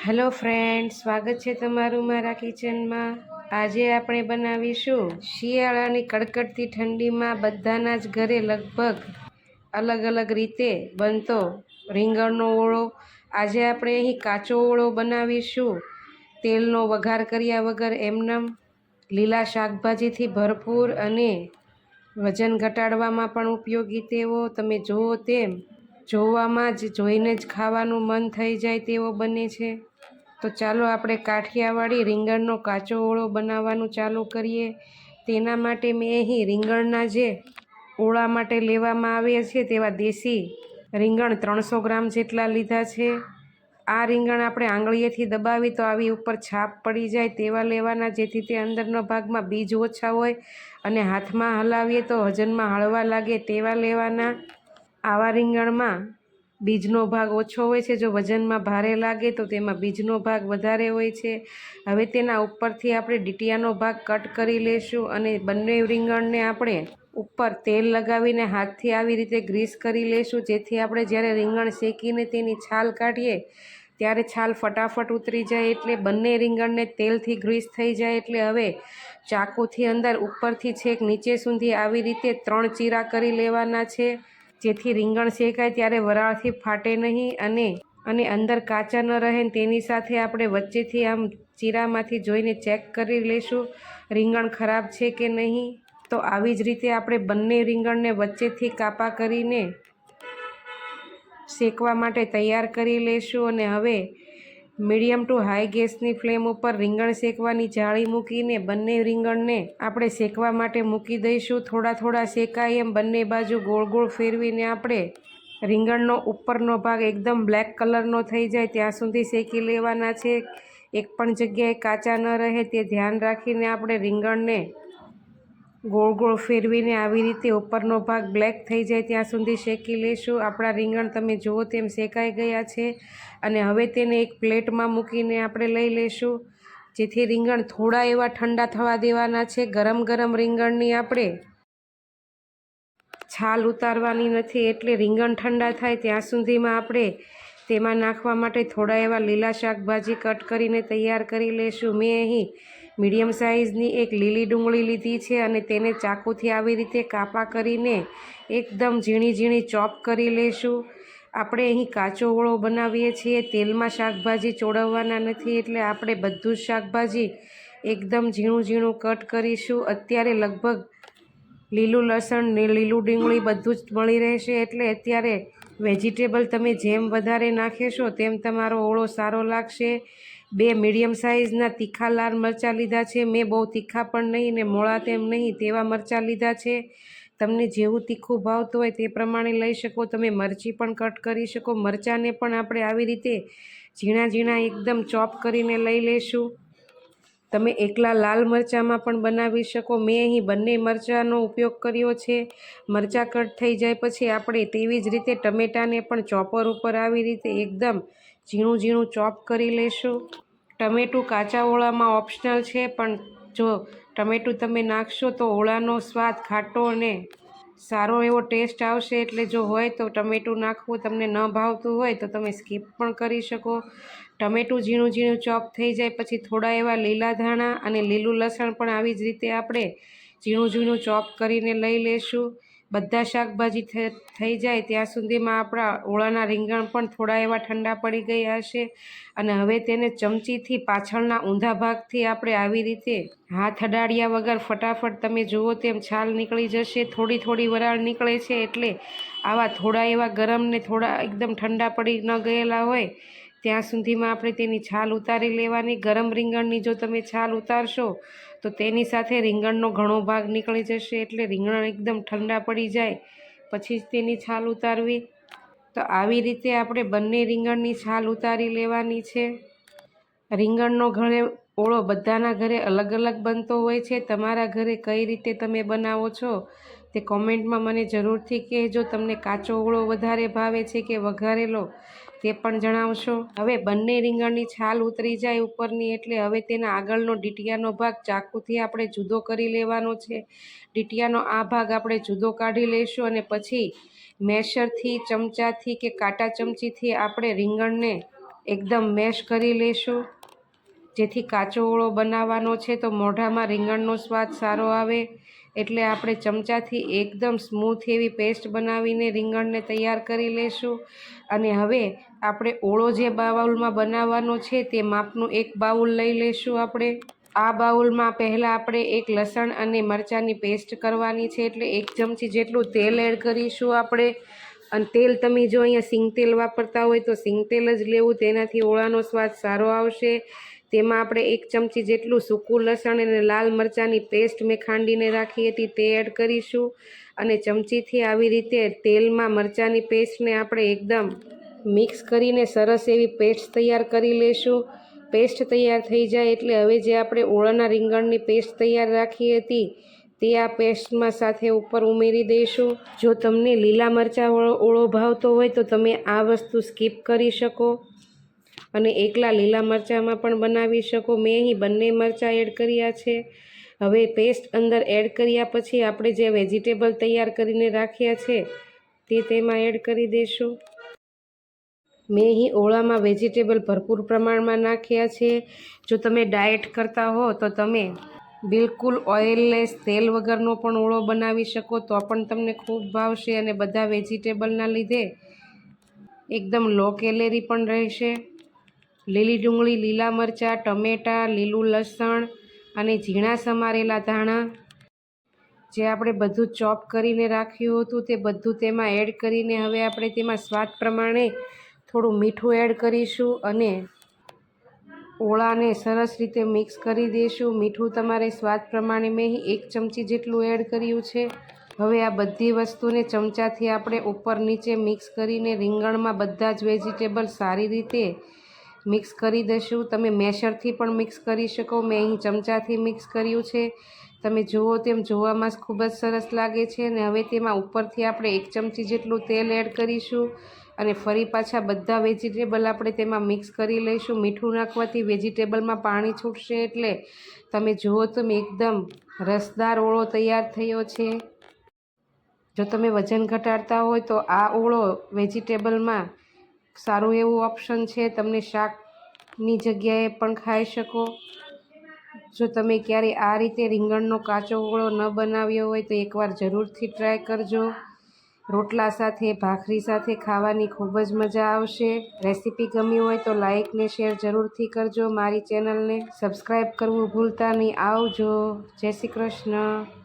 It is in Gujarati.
હેલો ફ્રેન્ડ સ્વાગત છે તમારું મારા કિચનમાં આજે આપણે બનાવીશું શિયાળાની કડકડતી ઠંડીમાં બધાના જ ઘરે લગભગ અલગ અલગ રીતે બનતો રીંગણનો ઓળો. આજે આપણે અહીં કાચો ઓળો બનાવીશું. તેલનો વઘાર કર્યા વગર એમનેમ લીલા શાકભાજીથી ભરપૂર અને વજન ઘટાડવામાં પણ ઉપયોગી તેવો. તમે જુઓ તેમ જોવામાં જ જોઈને જ ખાવાનું મન થઈ જાય તેવો બને છે. તો ચાલો આપણે કાઠિયાવાડી રીંગણનો કાચો ઓળો બનાવવાનું ચાલુ કરીએ. તેના માટે મેં અહીં રીંગણના જે ઓળા માટે લેવામાં આવ્યા છે તેવા દેશી રીંગણ ત્રણસો ગ્રામ જેટલા લીધા છે. આ રીંગણ આપણે આંગળીએથી દબાવી તો આવી ઉપર છાપ પડી જાય તેવા લેવાના, જેથી તે અંદરના ભાગમાં બીજ ઓછા હોય અને હાથમાં હલાવીએ તો હજનમાં હળવા લાગે તેવા લેવાના. આવા રીંગણમાં બીજનો ભાગ ઓછો હોય છે, જો વજનમાં ભારે લાગે તો તેમાં બીજનો ભાગ વધારે હોય છે. હવે તેના ઉપરથી આપણે ડીટીયાનો ભાગ કટ કરી લેશું અને બંને રીંગણને આપણે ઉપર તેલ લગાવીને હાથથી આવી રીતે ગ્રીસ કરી લેશું, જેથી આપણે જ્યારે રીંગણ શેકીને તેની છાલ કાઢીએ ત્યારે છાલ ફટાફટ ઉતરી જાય એટલે બંને રીંગણને તેલથી ગ્રીસ થઈ જાય એટલે હવે ચાકુથી અંદર ઉપરથી છેક નીચે સુધી આવી રીતે ત્રણ ચીરા કરી લેવાના છે. જેથી રીંગણ શેકાય ત્યારે વરાળથી ફાટે નહીં અને અને અંદર કાચા ન રહે તેની સાથે આપણે વચ્ચેથી આમ ચીરામાંથી જોઈને ચેક કરી લઈશું, રીંગણ ખરાબ છે કે નહીં? તો આવી જ રીતે આપણે બંને રીંગણને વચ્ચેથી કાપા કરીને શેકવા માટે તૈયાર કરી લઈશું અને હવે મીડિયમ ટુ હાઈ ગેસની ફ્લેમ ઉપર રીંગણ શેકવાની જાળી મૂકીને બંને રીંગણને આપણે શેકવા માટે મૂકી દઈશું. થોડા થોડા શેકાય એમ બંને બાજુ ગોળ ગોળ ફેરવીને આપણે રીંગણનો ઉપરનો ભાગ એકદમ બ્લેક કલરનો થઈ જાય ત્યાં સુધી શેકી લેવાના છે. એક પણ જગ્યાએ કાચા ન રહે તે ધ્યાન રાખીને આપણે રીંગણને ગોળ ગોળ ફેરવીને આવી રીતે ઉપરનો ભાગ બ્લેક થઈ જાય ત્યાં સુધી શેકી લઈશું આપણા રીંગણ તમે જુઓ તેમ શેકાઈ ગયા છે અને હવે તેને એક પ્લેટમાં મૂકીને આપણે લઈ લઈશું જેથી રીંગણ થોડા એવા ઠંડા થવા દેવાના છે. ગરમ ગરમ રીંગણની આપણે છાલ ઉતારવાની નથી એટલે રીંગણ ઠંડા થાય ત્યાં સુધીમાં આપણે તેમાં નાખવા માટે થોડા એવા લીલા શાકભાજી કટ કરીને તૈયાર કરી લઈશું મેં અહીં મીડિયમ સાઇઝની એક લીલી ડુંગળી લીધી છે અને તેને ચાકુથી આવી રીતે કાપા કરીને એકદમ ઝીણી ઝીણી ચોપ કરી લઈશું આપણે અહીં કાચો ઓળો બનાવીએ છીએ. તેલમાં શાકભાજી ચોળવવાના નથી એટલે આપણે બધું જ શાકભાજી એકદમ ઝીણું ઝીણું કટ કરીશું. અત્યારે લગભગ લીલું લસણ ને લીલું ડુંગળી બધું જ મળી રહેશે એટલે અત્યારે વેજીટેબલ તમે જેમ વધારે નાખેશો તેમ તમારો ઓળો સારો લાગશે. બે મીડિયમ સાઇઝના તીખા લાલ મરચાં લીધા છે. મેં બહુ તીખા પણ નહીં ને મોળા તેમ નહીં, તેવા મરચાં લીધા છે. તમને જેવું તીખું ભાવતું હોય તે પ્રમાણે લઈ શકો. તમે મરચી પણ કટ કરી શકો. મરચાંને પણ આપણે આવી રીતે ઝીણા ઝીણા એકદમ ચોપ કરીને લઈ લઈશું તમે એકલા લાલ મરચાંમાં પણ બનાવી શકો. મેં અહીં બંને મરચાંનો ઉપયોગ કર્યો છે. મરચાં કટ થઈ જાય પછી આપણે તેવી જ રીતે ટમેટાને પણ ચોપર ઉપર આવી રીતે એકદમ ઝીણું ઝીણું ચોપ કરી લેશું. ટમેટું કાચા ઓળામાં ઓપ્શનલ છે, પણ જો ટમેટું તમે નાખશો તો ઓળાનો સ્વાદ ખાટો અને સારો એવો ટેસ્ટ આવશે એટલે જો હોય તો ટમેટું નાખવું તમને ન ભાવતું હોય તો તમે સ્કીપ પણ કરી શકો. ટમેટું ઝીણું ઝીણું ચોપ થઈ જાય પછી થોડા એવા લીલા ધાણા અને લીલું લસણ પણ આવી જ રીતે આપણે ઝીણું ઝીણું ચોપ કરીને લઈ લેશું. બધા શાકભાજી થઈ જાય ત્યાં સુધીમાં આપણા ઓળાના રીંગણ પણ થોડા એવા ઠંડા પડી ગયા હશે. અને હવે તેને ચમચીથી પાછળના ઊંધા ભાગથી આપણે આવી રીતે હાથ અડાડ્યા વગર ફટાફટ તમે જુઓ તેમ છાલ નીકળી જશે. થોડી થોડી વરાળ નીકળે છે એટલે આવા થોડા એવા ગરમ ને થોડા એકદમ ઠંડા પડી ન ગયેલા હોય. ત્યાં સુધીમાં આપણે તેની છાલ ઉતારી લેવાની. ગરમ રીંગણની જો તમે છાલ ઉતારશો, તો તેની સાથે રીંગણનો ઘણો ભાગ નીકળી જશે એટલે રીંગણ એકદમ ઠંડા પડી જાય. પછી જ તેની છાલ ઉતારવી. તો આવી રીતે આપણે બંને રીંગણની છાલ ઉતારી લેવાની છે. રીંગણનો ઘરે ઓળો બધાના ઘરે અલગ અલગ બનતો હોય છે. તમારા ઘરે કઈ રીતે તમે બનાવો છો? તે કોમેન્ટમાં મને જરૂરથી કહેજો. તમને કાચો ઓળો વધારે ભાવે છે કે વઘારેલો, તે પણ જણાવશો. હવે બંને રીંગણની છાલ ઉતરી જાય ઉપરની એટલે હવે તેના આગળનો ડીટિયાનો ભાગ ચાકુથી આપણે જુદો કરી લેવાનો છે. ડીટિયાનો આ ભાગ આપણે જુદો કાઢી લઈશું અને પછી મેશરથી, ચમચાથી કે કાંટા ચમચીથી આપણે રીંગણને એકદમ મેશ કરી લઈશું. જેથી કાચો ઓળો બનાવવાનો છે તો મોઢામાં રીંગણનો સ્વાદ સારો આવે. એટલે આપણે ચમચાથી એકદમ સ્મૂથ એવી પેસ્ટ બનાવીને રીંગણને તૈયાર કરી લેશું. અને હવે આપણે ઓળો જે બાઉલમાં બનાવવાનો છે તે માપનું એક બાઉલ લઈ લેશું આપણે. આ બાઉલમાં પહેલાં આપણે એક લસણ અને મરચાંની પેસ્ટ કરવાની છે એટલે એક ચમચી જેટલું તેલ એડ કરીશું આપણે. અને તેલ તમે જો અહીંયા સિંગ તેલ વાપરતા હોય તો સિંગ તેલ જ લેવું, તેનાથી ઓળાનો સ્વાદ સારો આવશે. તેમાં આપણે એક ચમચી જેટલું સૂકું લસણ અને લાલ મરચાંની પેસ્ટ મેં ખાંડીને રાખી હતી, તે એડ કરીશું. અને ચમચીથી આવી રીતે તેલમાં મરચાંની પેસ્ટને આપણે એકદમ મિક્સ કરીને સરસ એવી પેસ્ટ તૈયાર કરી લેશું. પેસ્ટ તૈયાર થઈ જાય એટલે હવે જે આપણે ઓળાના રીંગણની પેસ્ટ તૈયાર રાખી હતી, તે આ પેસ્ટમાં સાથે ઉપર ઉમેરી દઈશું. જો તમને લીલા મરચાં ઓળો ભાવતો હોય તો તમે આ વસ્તુ સ્કીપ કરી શકો. અને એકલા લીલા મરચાંમાં પણ બનાવી શકો. મેં અહીં બંને મરચાં એડ કર્યા છે. હવે પેસ્ટ અંદર એડ કર્યા પછી આપણે જે વેજીટેબલ તૈયાર કરીને રાખ્યા છે તે તેમાં એડ કરી દઈશું મેં અહીં ઓળામાં વેજીટેબલ ભરપૂર પ્રમાણમાં નાખ્યા છે. જો તમે ડાયટ કરતા હો તો તમે બિલકુલ ઓઇલલેસ તેલ વગરનો પણ ઓળો બનાવી શકો, તો પણ તમને ખૂબ ભાવશે અને બધા વેજીટેબલના લીધે એકદમ લો કેલેરી પણ રહેશે. લીલી ડુંગળી, લીલા મરચાં, ટમેટાં, લીલું લસણ અને ઝીણા સમારેલા ધાણા. જે આપણે બધું ચોપ કરીને રાખ્યું હતું તે બધું તેમાં એડ કરીને હવે આપણે તેમાં સ્વાદ પ્રમાણે થોડું મીઠું એડ કરીશું અને ઓળાને સરસ રીતે મિક્સ કરી દઈશું. મીઠું તમારે સ્વાદ પ્રમાણે મેં એક ચમચી જેટલું એડ કર્યું છે. હવે આ બધી વસ્તુને ચમચાથી આપણે ઉપર નીચે મિક્સ કરીને રીંગણમાં બધા જ વેજીટેબલ સારી રીતે મિક્સ કરી દઈશું. તમે મેશરથી પણ મિક્સ કરી શકો. મેં અહીં ચમચાથી મિક્સ કર્યું છે. તમે જુઓ તેમ જોવામાં ખૂબ જ સરસ લાગે છે અને હવે તેમાં ઉપરથી આપણે એક ચમચી જેટલું તેલ એડ કરીશું અને ફરી પાછા બધા વેજીટેબલ આપણે તેમાં મિક્સ કરી લઈશું. મીઠું નાખવાથી વેજીટેબલમાં પાણી છૂટશે એટલે તમે જુઓ તો એકદમ રસદાર ઓળો તૈયાર થયો છે. જો તમે વજન ઘટાડતા હોય તો આ ઓળો વેજીટેબલમાં સારું એવું ઓપ્શન છે તમને શાકની જગ્યાએ પણ ખાઈ શકો. જો તમે ક્યારેય આ રીતે રીંગણનો કાચો ઓળો ન બનાવ્યો હોય તો એકવાર જરૂરથી ટ્રાય કરજો. રોટલા સાથે, ભાખરી સાથે ખાવાની ખૂબ જ મજા આવશે. રેસીપી ગમી હોય તો લાઇકને શેર જરૂરથી કરજો. મારી ચેનલને સબસ્ક્રાઈબ કરવું ભૂલતા નહીં. આવજો. જય શ્રી કૃષ્ણ.